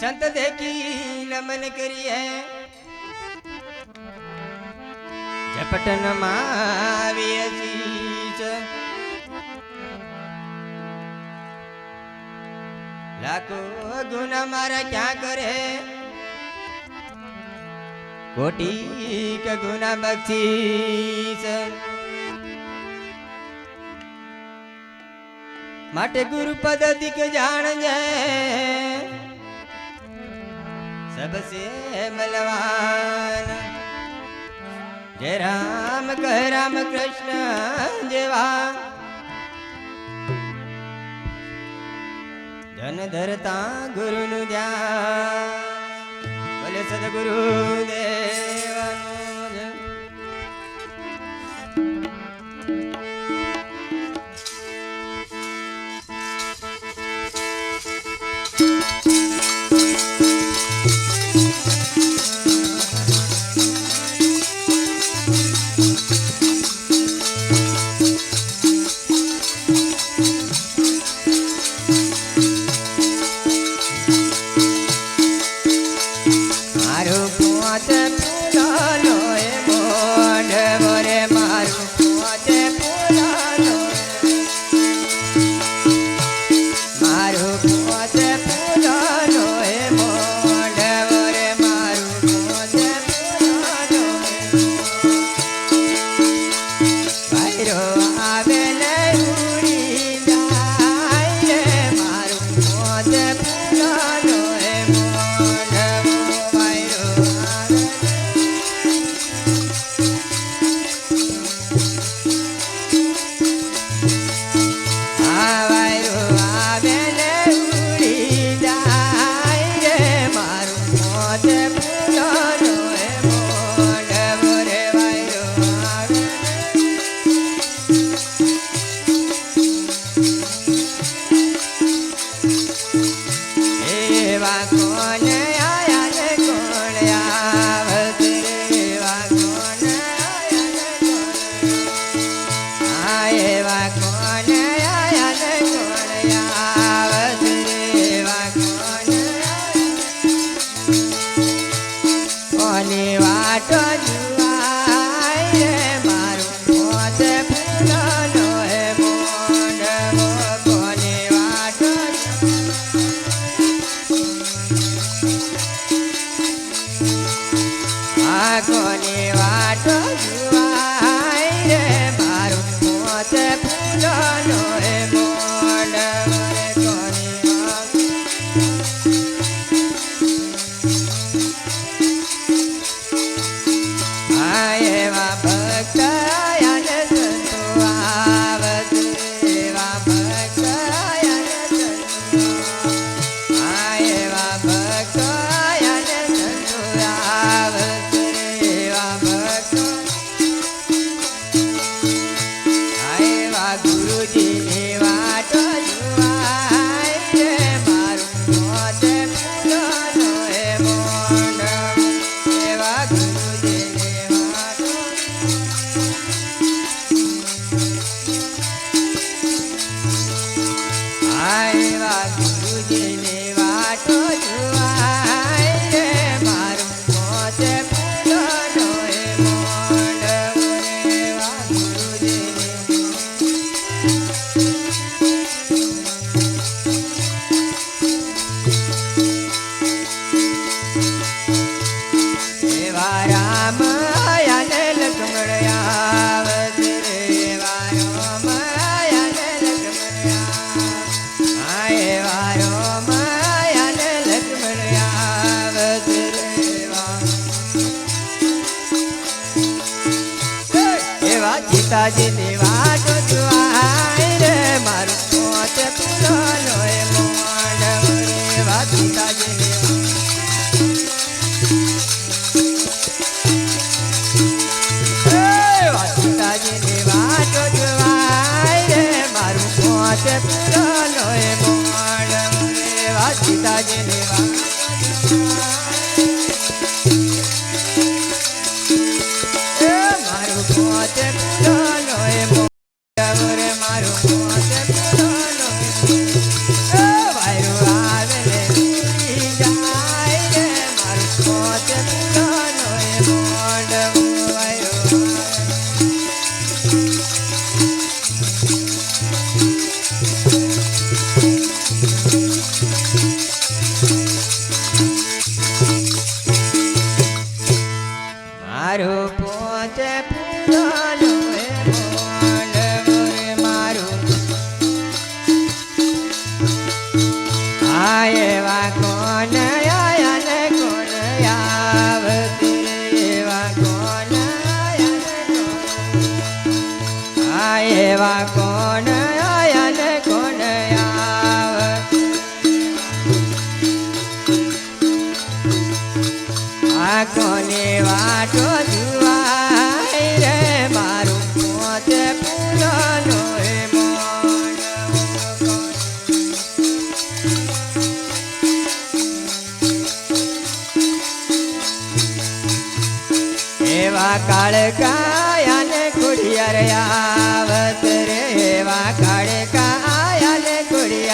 संत देखी नमन करी है झपट नमावी असीच લાખો ગુના મારા ક્યાં કરે? કોટી કે ગુના બક્ષીસ. માટે ગુરુપદ દીક જાણ જાય सबसे बलवान जय राम कह राम कृष्ण देवा। जन धर ता गुरु सदगुरु दे 你挽着牛。die.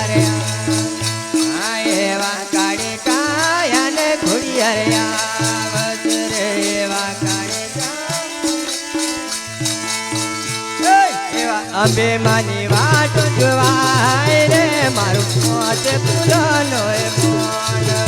ઘોડિયારે હા એવા કાળે કાયાને એવા કાળે એવા અંબે માની જોવાય રે મારું મોત પુરાનો એ મોન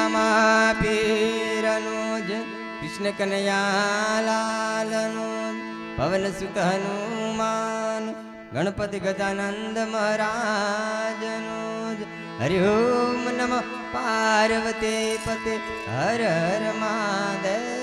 રામા પીરનો જ કૃષ્ણ કનૈયાલાલનો પવન સુત હનુમાન ગણપતિ ગજાનંદ મહારાજનો જ હરિ ઓમ નમ પાર્વતી પતે હર હર મહાદેવ